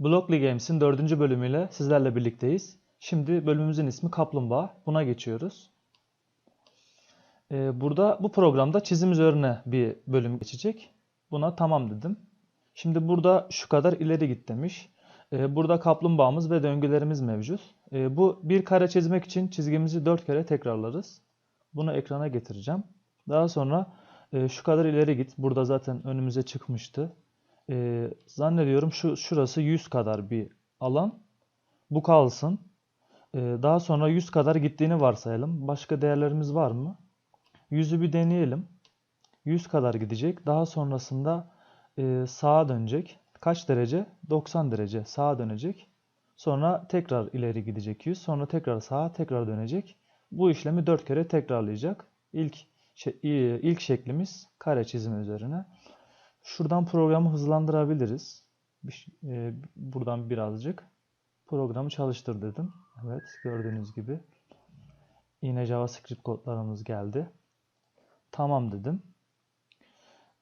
Blockly Games'in dördüncü bölümüyle sizlerle birlikteyiz. Şimdi bölümümüzün ismi Kaplumbağa. Buna geçiyoruz. Ee, burada bu programda çizim üzerine bir bölüm geçecek. Buna tamam dedim. Şimdi burada şu kadar ileri git demiş. Ee, burada kaplumbağamız ve döngülerimiz mevcut. Ee, bu bir kare çizmek için çizgimizi dört kere tekrarlarız. Bunu ekrana getireceğim. Daha sonra e, şu kadar ileri git. Burada zaten önümüze çıkmıştı. Ee, zannediyorum şu şurası 100 kadar bir alan. Bu kalsın. Ee, daha sonra 100 kadar gittiğini varsayalım. Başka değerlerimiz var mı? 100'ü bir deneyelim. 100 kadar gidecek. Daha sonrasında e, sağa dönecek. Kaç derece? 90 derece sağa dönecek. Sonra tekrar ileri gidecek 100. Sonra tekrar sağa tekrar dönecek. Bu işlemi 4 kere tekrarlayacak. İlk şey, i- ilk şeklimiz kare çizimi üzerine. Şuradan programı hızlandırabiliriz. Bir e, buradan birazcık programı çalıştır dedim. Evet gördüğünüz gibi. Yine JavaScript kodlarımız geldi. Tamam dedim.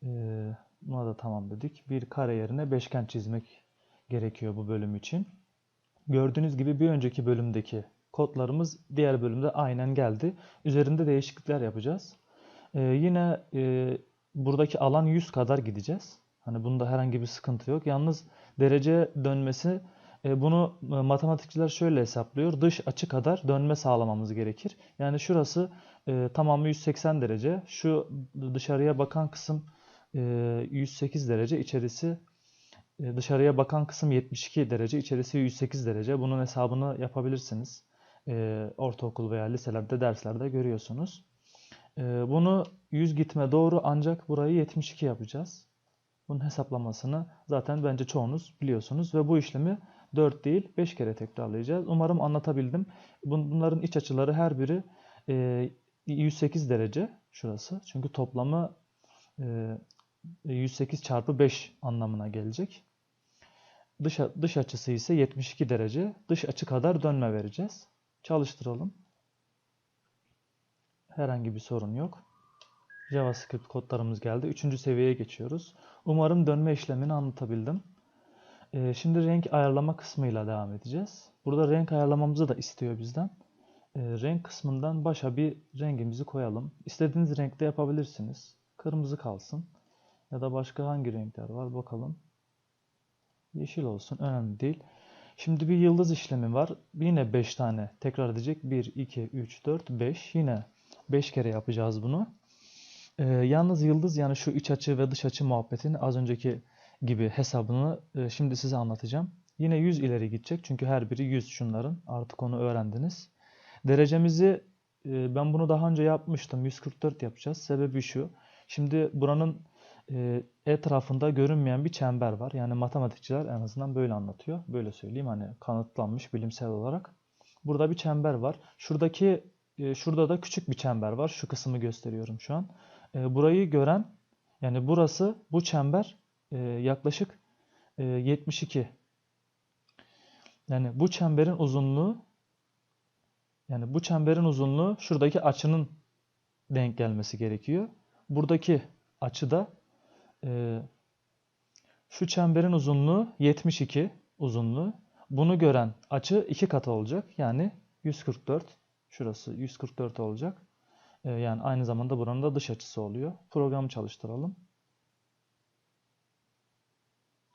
Ee, buna da tamam dedik. Bir kare yerine beşgen çizmek gerekiyor bu bölüm için. Gördüğünüz gibi bir önceki bölümdeki kodlarımız diğer bölümde aynen geldi. Üzerinde değişiklikler yapacağız. Ee, yine e, buradaki alan 100 kadar gideceğiz. Hani bunda herhangi bir sıkıntı yok. Yalnız derece dönmesi e, bunu e, matematikçiler şöyle hesaplıyor. Dış açı kadar dönme sağlamamız gerekir. Yani şurası e, tamamı 180 derece. Şu dışarıya bakan kısım e, 108 derece. içerisi dışarıya bakan kısım 72 derece. içerisi 108 derece. Bunun hesabını yapabilirsiniz. Ortaokul veya liselerde derslerde görüyorsunuz. E, bunu 100 gitme doğru ancak burayı 72 yapacağız. Bunun hesaplamasını zaten bence çoğunuz biliyorsunuz ve bu işlemi 4 değil 5 kere tekrarlayacağız. Umarım anlatabildim. Bun- Bunların iç açıları her biri e, 108 derece şurası. Çünkü toplamı e, 108 çarpı 5 anlamına gelecek. Dış, dış açısı ise 72 derece. Dış açı kadar dönme vereceğiz. Çalıştıralım. Herhangi bir sorun yok. JavaScript kodlarımız geldi. Üçüncü seviyeye geçiyoruz. Umarım dönme işlemini anlatabildim. Ee, şimdi renk ayarlama kısmıyla devam edeceğiz. Burada renk ayarlamamızı da istiyor bizden. Ee, renk kısmından başa bir rengimizi koyalım. İstediğiniz renkte yapabilirsiniz. Kırmızı kalsın. Ya da başka hangi renkler var bakalım. Yeşil olsun önemli değil. Şimdi bir yıldız işlemi var. Yine 5 tane tekrar edecek. 1, 2, 3, 4, 5. Yine 5 kere yapacağız bunu. Ee, yalnız yıldız yani şu iç açı ve dış açı muhabbetini az önceki gibi hesabını e, şimdi size anlatacağım. Yine 100 ileri gidecek çünkü her biri 100 şunların. Artık onu öğrendiniz. Derecemizi e, ben bunu daha önce yapmıştım. 144 yapacağız. Sebebi şu. Şimdi buranın e, etrafında görünmeyen bir çember var. Yani matematikçiler en azından böyle anlatıyor. Böyle söyleyeyim hani kanıtlanmış bilimsel olarak. Burada bir çember var. Şuradaki e, şurada da küçük bir çember var. Şu kısmı gösteriyorum şu an. E, burayı gören yani burası bu çember e, yaklaşık e, 72. Yani bu çemberin uzunluğu yani bu çemberin uzunluğu şuradaki açının denk gelmesi gerekiyor. Buradaki açı da e, şu çemberin uzunluğu 72 uzunluğu. Bunu gören açı iki katı olacak. Yani 144. Şurası 144 olacak. E, yani aynı zamanda buranın da dış açısı oluyor. Programı çalıştıralım.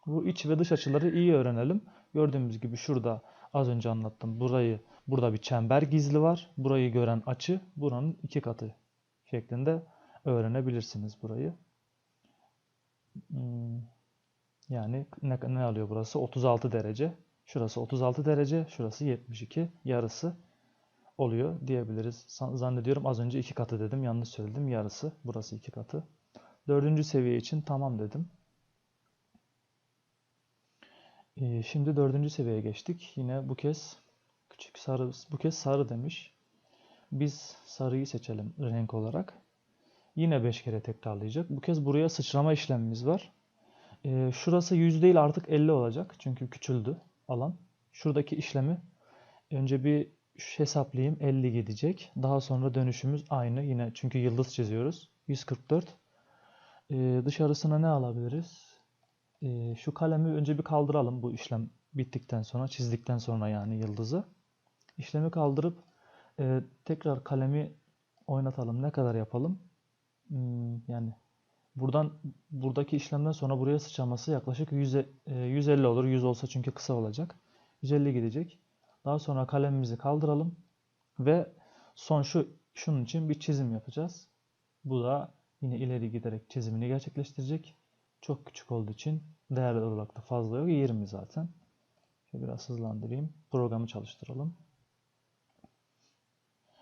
Bu iç ve dış açıları iyi öğrenelim. Gördüğümüz gibi şurada az önce anlattım. Burayı burada bir çember gizli var. Burayı gören açı buranın iki katı şeklinde öğrenebilirsiniz burayı. Hmm, Yani ne, ne alıyor burası? 36 derece. Şurası 36 derece, şurası 72. Yarısı oluyor diyebiliriz. Zannediyorum az önce iki katı dedim. Yanlış söyledim. Yarısı. Burası iki katı. Dördüncü seviye için tamam dedim. Ee, şimdi dördüncü seviyeye geçtik. Yine bu kez küçük sarı, bu kez sarı demiş. Biz sarıyı seçelim renk olarak. Yine 5 kere tekrarlayacak. Bu kez buraya sıçrama işlemimiz var. Ee, şurası 100 değil artık 50 olacak. Çünkü küçüldü alan. Şuradaki işlemi önce bir şu hesaplayayım 50 gidecek. Daha sonra dönüşümüz aynı. Yine çünkü yıldız çiziyoruz. 144. Ee, dışarısına ne alabiliriz? Ee, şu kalemi önce bir kaldıralım bu işlem bittikten sonra, çizdikten sonra yani yıldızı. İşlemi kaldırıp e, tekrar kalemi oynatalım. Ne kadar yapalım? Hmm, yani buradan buradaki işlemden sonra buraya sıçraması yaklaşık 100, e, 150 olur. 100 olsa çünkü kısa olacak. 150 gidecek. Daha sonra kalemimizi kaldıralım ve son şu şunun için bir çizim yapacağız. Bu da yine ileri giderek çizimini gerçekleştirecek. Çok küçük olduğu için değerli olarak da fazla yok. 20 zaten. Şöyle biraz hızlandırayım. Programı çalıştıralım.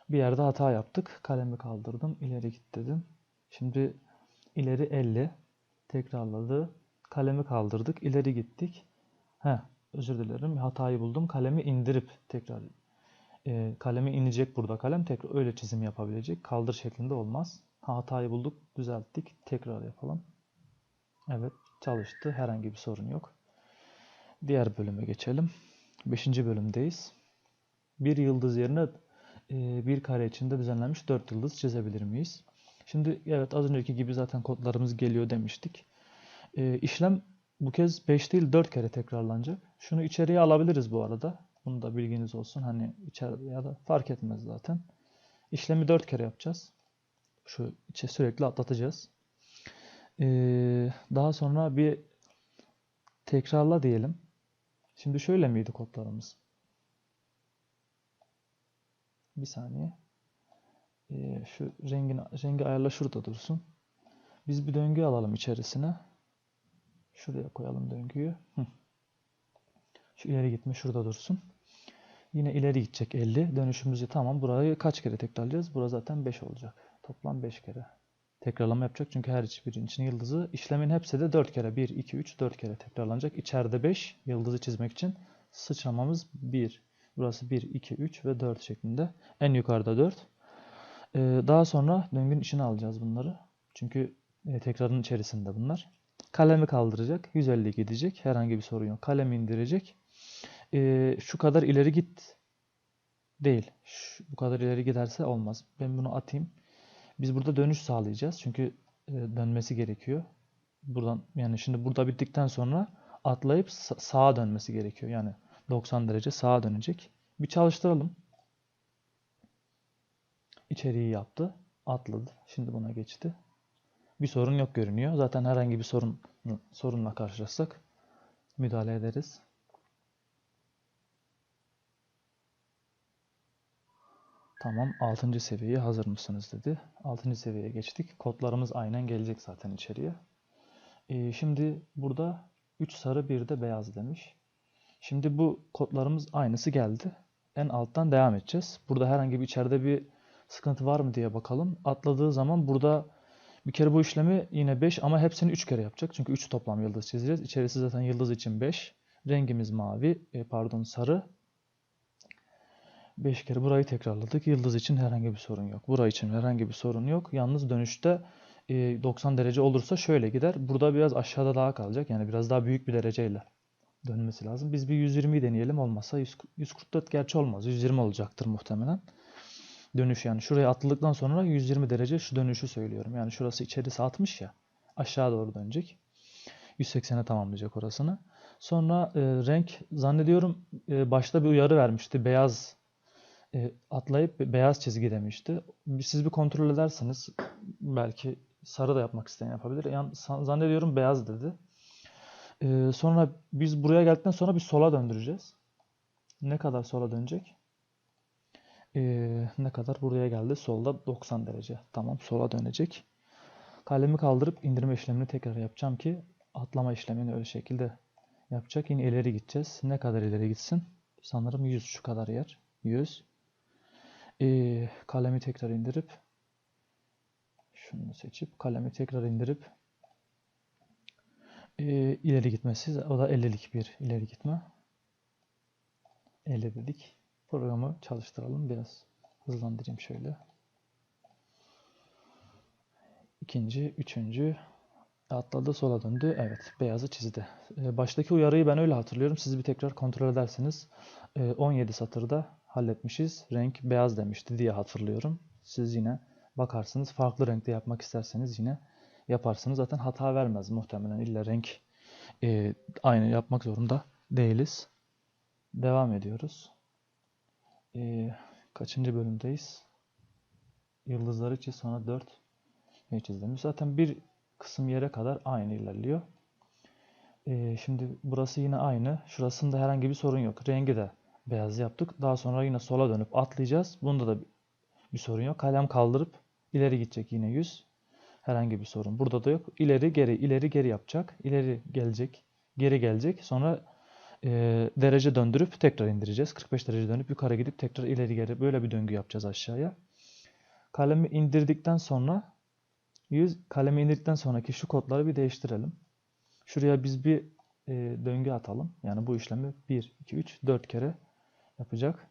Bir yerde hata yaptık. Kalemi kaldırdım. İleri git dedim. Şimdi ileri 50. Tekrarladı. Kalemi kaldırdık. İleri gittik. Heh, özür dilerim. Hatayı buldum. Kalemi indirip tekrar e, kalemi inecek burada kalem. Tekrar öyle çizim yapabilecek. Kaldır şeklinde olmaz. Ha, hatayı bulduk. Düzelttik. Tekrar yapalım. Evet çalıştı. Herhangi bir sorun yok. Diğer bölüme geçelim. Beşinci bölümdeyiz. Bir yıldız yerine e, bir kare içinde düzenlenmiş dört yıldız çizebilir miyiz? Şimdi evet az önceki gibi zaten kodlarımız geliyor demiştik. E, işlem bu kez 5 değil 4 kere tekrarlanacak. Şunu içeriye alabiliriz bu arada. Bunu da bilginiz olsun. Hani içeride ya da fark etmez zaten. İşlemi 4 kere yapacağız. Şu içe sürekli atlatacağız. Ee, daha sonra bir tekrarla diyelim. Şimdi şöyle miydi kodlarımız? Bir saniye. Ee, şu rengin, rengi ayarla şurada dursun. Biz bir döngü alalım içerisine. Şuraya koyalım döngüyü. Hı. Şu ileri gitme şurada dursun. Yine ileri gidecek 50. Dönüşümüzü tamam. Burayı kaç kere tekrarlayacağız? Burası zaten 5 olacak. Toplam 5 kere. Tekrarlama yapacak çünkü her birinin için yıldızı. İşlemin hepsi de 4 kere. 1, 2, 3, 4 kere tekrarlanacak. İçeride 5 yıldızı çizmek için sıçramamız 1. Burası 1, 2, 3 ve 4 şeklinde. En yukarıda 4. Ee, daha sonra döngünün içine alacağız bunları. Çünkü e, tekrarın içerisinde bunlar. Kalemi kaldıracak. 150 gidecek. Herhangi bir sorun yok. Kalemi indirecek. Ee, şu kadar ileri git değil. Şu, bu kadar ileri giderse olmaz. Ben bunu atayım. Biz burada dönüş sağlayacağız. Çünkü e, dönmesi gerekiyor. Buradan yani şimdi burada bittikten sonra atlayıp sa- sağa dönmesi gerekiyor. Yani 90 derece sağa dönecek. Bir çalıştıralım. İçeriği yaptı. Atladı. Şimdi buna geçti. Bir sorun yok görünüyor. Zaten herhangi bir sorun sorunla karşılaşsak müdahale ederiz. Tamam 6. seviyeye hazır mısınız dedi. 6. seviyeye geçtik. Kodlarımız aynen gelecek zaten içeriye. Ee, şimdi burada 3 sarı bir de beyaz demiş. Şimdi bu kodlarımız aynısı geldi. En alttan devam edeceğiz. Burada herhangi bir içeride bir sıkıntı var mı diye bakalım. Atladığı zaman burada bir kere bu işlemi yine 5 ama hepsini 3 kere yapacak. Çünkü 3 toplam yıldız çizeceğiz. İçerisi zaten yıldız için 5. Rengimiz mavi, e, pardon sarı. 5 kere burayı tekrarladık. Yıldız için herhangi bir sorun yok. Burayı için herhangi bir sorun yok. Yalnız dönüşte e, 90 derece olursa şöyle gider. Burada biraz aşağıda daha kalacak. Yani biraz daha büyük bir dereceyle dönmesi lazım. Biz bir 120 deneyelim. Olmazsa 100, 144 gerçi olmaz. 120 olacaktır muhtemelen. Dönüş yani şuraya atladıktan sonra 120 derece şu dönüşü söylüyorum. Yani şurası içerisi 60 ya. Aşağı doğru dönecek. 180'e tamamlayacak orasını. Sonra e, renk zannediyorum e, başta bir uyarı vermişti. Beyaz e, atlayıp beyaz çizgi demişti. Siz bir kontrol ederseniz belki sarı da yapmak isteyen yapabilir. Yani zannediyorum beyaz dedi. E, sonra biz buraya geldikten sonra bir sola döndüreceğiz. Ne kadar sola dönecek? E, ne kadar buraya geldi? Solda 90 derece. Tamam sola dönecek. Kalemi kaldırıp indirme işlemini tekrar yapacağım ki atlama işlemini öyle şekilde yapacak. Yine ileri gideceğiz. Ne kadar ileri gitsin? Sanırım 100 şu kadar yer. 100. Ee, kalemi tekrar indirip şunu seçip kalemi tekrar indirip e, ileri gitmesi o da 50'lik bir ileri gitme 50 dedik programı çalıştıralım biraz hızlandırayım şöyle ikinci üçüncü atladı sola döndü evet beyazı çizdi ee, baştaki uyarıyı ben öyle hatırlıyorum siz bir tekrar kontrol ederseniz 17 satırda halletmişiz. Renk beyaz demişti diye hatırlıyorum. Siz yine bakarsınız farklı renkte yapmak isterseniz yine yaparsınız. Zaten hata vermez muhtemelen illa renk e, aynı yapmak zorunda değiliz. Devam ediyoruz. Ee, kaçıncı bölümdeyiz? Yıldızları çiz sonra 4 ne çizdim. Zaten bir kısım yere kadar aynı ilerliyor. Ee, şimdi burası yine aynı. Şurasında herhangi bir sorun yok. Rengi de beyaz yaptık. Daha sonra yine sola dönüp atlayacağız. Bunda da bir sorun yok. Kalem kaldırıp ileri gidecek yine 100. Herhangi bir sorun. Burada da yok. İleri geri ileri geri yapacak. İleri gelecek. Geri gelecek. Sonra e, derece döndürüp tekrar indireceğiz. 45 derece dönüp yukarı gidip tekrar ileri geri böyle bir döngü yapacağız aşağıya. Kalemi indirdikten sonra 100 kalemi indirdikten sonraki şu kodları bir değiştirelim. Şuraya biz bir e, döngü atalım. Yani bu işlemi 1, 2, 3, 4 kere yapacak.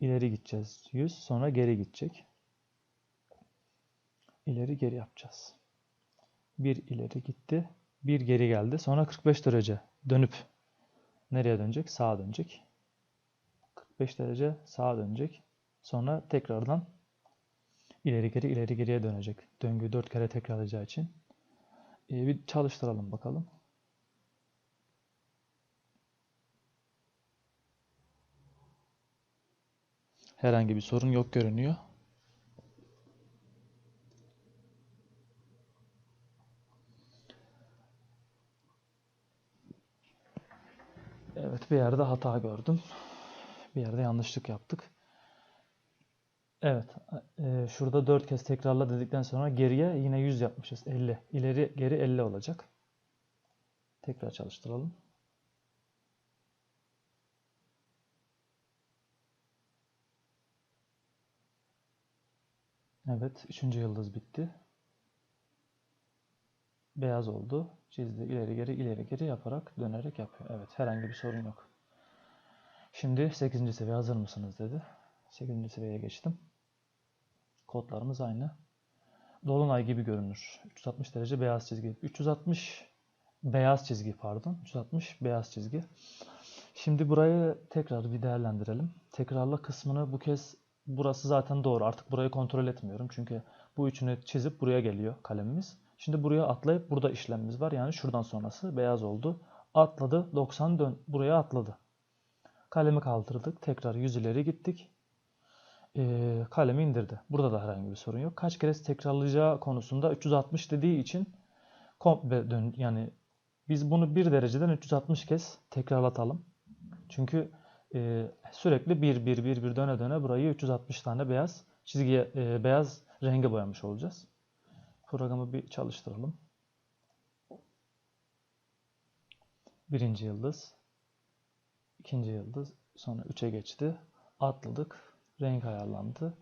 İleri gideceğiz 100 sonra geri gidecek. İleri geri yapacağız. Bir ileri gitti. Bir geri geldi. Sonra 45 derece dönüp nereye dönecek? Sağa dönecek. 45 derece sağa dönecek. Sonra tekrardan ileri geri ileri geriye dönecek. Döngüyü 4 kere tekrarlayacağı için. Ee, bir çalıştıralım bakalım. Herhangi bir sorun yok görünüyor. Bir yerde hata gördüm. Bir yerde yanlışlık yaptık. Evet. e, şurada 4 kez tekrarla dedikten sonra geriye yine 100 yapmışız. 50. İleri geri 50 olacak. Tekrar çalıştıralım. Evet. Üçüncü yıldız bitti. Beyaz oldu. Çizdi. ileri geri ileri geri yaparak dönerek yapıyor. Evet. Herhangi bir sorun yok. Şimdi 8. seviye hazır mısınız dedi. 8. seviyeye geçtim. Kodlarımız aynı. Dolunay gibi görünür. 360 derece beyaz çizgi. 360 beyaz çizgi pardon. 360 beyaz çizgi. Şimdi burayı tekrar bir değerlendirelim. Tekrarla kısmını bu kez burası zaten doğru. Artık burayı kontrol etmiyorum. Çünkü bu üçünü çizip buraya geliyor kalemimiz. Şimdi buraya atlayıp burada işlemimiz var. Yani şuradan sonrası beyaz oldu. Atladı. 90 dön. Buraya atladı. Kalemi kaldırdık. Tekrar 100 ileri gittik. Ee, kalemi indirdi. Burada da herhangi bir sorun yok. Kaç kere tekrarlayacağı konusunda 360 dediği için komple dön yani biz bunu 1 dereceden 360 kez tekrarlatalım. Çünkü e, sürekli 1 1 1 1 döne döne burayı 360 tane beyaz çizgiye e, beyaz renge boyamış olacağız. Programı bir çalıştıralım. Birinci yıldız, ikinci yıldız, sonra 3'e geçti. Atladık. Renk ayarlandı.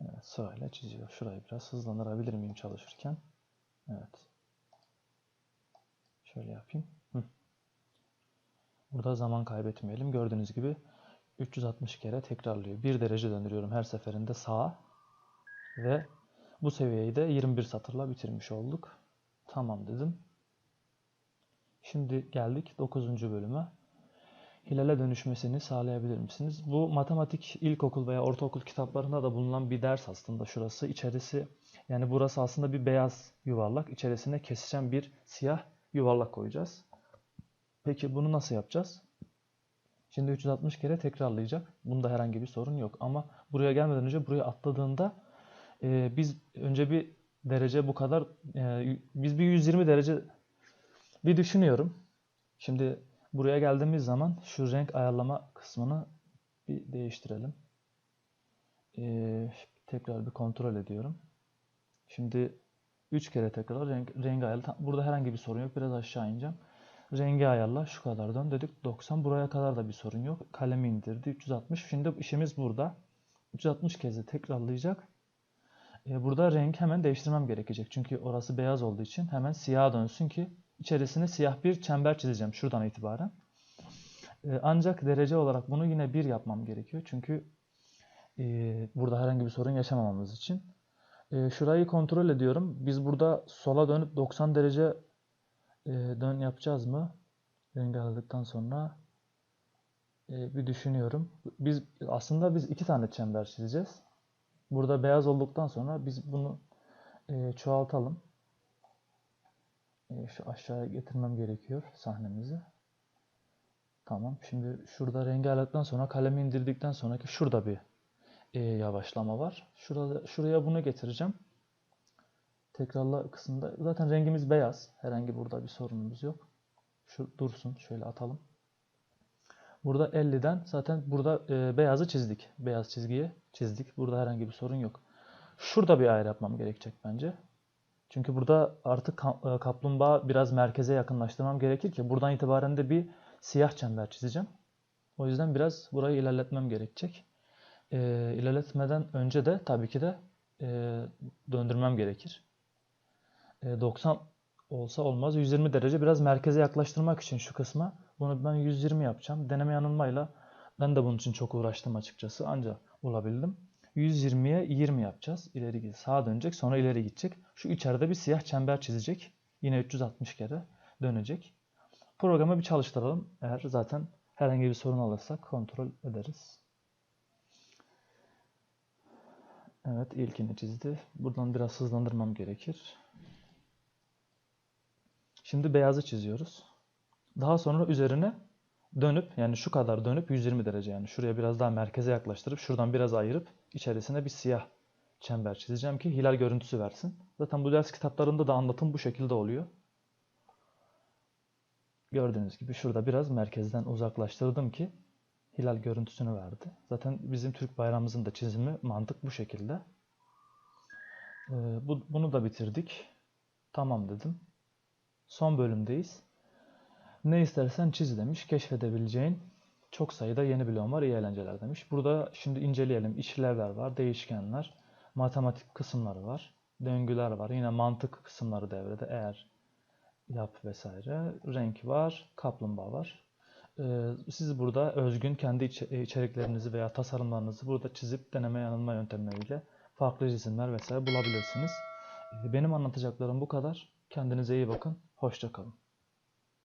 Evet, sırayla çiziyor. Şurayı biraz hızlandırabilir miyim çalışırken? Evet. Şöyle yapayım. Burada zaman kaybetmeyelim. Gördüğünüz gibi 360 kere tekrarlıyor. 1 derece döndürüyorum her seferinde sağa. Ve bu seviyeyi de 21 satırla bitirmiş olduk. Tamam dedim. Şimdi geldik 9. bölüme hilale dönüşmesini sağlayabilir misiniz? Bu matematik ilkokul veya ortaokul kitaplarında da bulunan bir ders aslında şurası. İçerisi yani burası aslında bir beyaz yuvarlak. İçerisine kesişen bir siyah yuvarlak koyacağız. Peki bunu nasıl yapacağız? Şimdi 360 kere tekrarlayacak. Bunda herhangi bir sorun yok. Ama buraya gelmeden önce buraya atladığında e, biz önce bir derece bu kadar e, biz bir 120 derece bir düşünüyorum. Şimdi Buraya geldiğimiz zaman şu renk ayarlama kısmını bir değiştirelim. Ee, tekrar bir kontrol ediyorum. Şimdi 3 kere tekrar renk, rengi ayarla. Burada herhangi bir sorun yok. Biraz aşağı ineceğim. Rengi ayarla. Şu kadar dön dedik. 90. Buraya kadar da bir sorun yok. Kalemi indirdi. 360. Şimdi işimiz burada. 360 kez de tekrarlayacak. Ee, burada renk hemen değiştirmem gerekecek. Çünkü orası beyaz olduğu için hemen siyah dönsün ki içerisine siyah bir çember çizeceğim şuradan itibaren. Ee, ancak derece olarak bunu yine bir yapmam gerekiyor. Çünkü e, burada herhangi bir sorun yaşamamamız için. E, şurayı kontrol ediyorum. Biz burada sola dönüp 90 derece e, dön yapacağız mı? Rengi aldıktan sonra bir düşünüyorum. Biz aslında biz iki tane çember çizeceğiz. Burada beyaz olduktan sonra biz bunu çoğaltalım. Şu aşağıya getirmem gerekiyor sahnemizi. Tamam. Şimdi şurada rengi ayarladıktan sonra kalemi indirdikten sonraki şurada bir e, yavaşlama var. Şurada şuraya bunu getireceğim. Tekrarla kısımda zaten rengimiz beyaz. Herhangi burada bir sorunumuz yok. Şu dursun. Şöyle atalım. Burada 50'den zaten burada e, beyazı çizdik. Beyaz çizgiyi çizdik. Burada herhangi bir sorun yok. Şurada bir ayar yapmam gerekecek bence. Çünkü burada artık e, kaplumbağa biraz merkeze yakınlaştırmam gerekir ki buradan itibaren de bir siyah çember çizeceğim. O yüzden biraz burayı ilerletmem gerekecek. E, ilerletmeden önce de tabii ki de e, döndürmem gerekir. E, 90 olsa olmaz. 120 derece biraz merkeze yaklaştırmak için şu kısma bunu ben 120 yapacağım. Deneme yanılmayla ben de bunun için çok uğraştım açıkçası. Ancak bulabildim. 120'ye 20 yapacağız. İleri sağa dönecek sonra ileri gidecek. Şu içeride bir siyah çember çizecek. Yine 360 kere dönecek. Programı bir çalıştıralım. Eğer zaten herhangi bir sorun alırsak kontrol ederiz. Evet ilkini çizdi. Buradan biraz hızlandırmam gerekir. Şimdi beyazı çiziyoruz. Daha sonra üzerine dönüp yani şu kadar dönüp 120 derece yani şuraya biraz daha merkeze yaklaştırıp şuradan biraz ayırıp içerisine bir siyah çember çizeceğim ki hilal görüntüsü versin. Zaten bu ders kitaplarında da anlatım bu şekilde oluyor. Gördüğünüz gibi şurada biraz merkezden uzaklaştırdım ki hilal görüntüsünü verdi. Zaten bizim Türk bayrağımızın da çizimi mantık bu şekilde. Ee, bu, bunu da bitirdik. Tamam dedim. Son bölümdeyiz. Ne istersen çiz demiş. Keşfedebileceğin çok sayıda yeni bloğum var. İyi eğlenceler demiş. Burada şimdi inceleyelim. İşlevler var, değişkenler, matematik kısımları var, döngüler var. Yine mantık kısımları devrede. Eğer yap vesaire. Renk var, kaplumbağa var. Ee, siz burada özgün kendi içe- içeriklerinizi veya tasarımlarınızı burada çizip deneme yanılma yöntemleriyle farklı resimler vesaire bulabilirsiniz. Ee, Benim anlatacaklarım bu kadar. Kendinize iyi bakın. Hoşça kalın.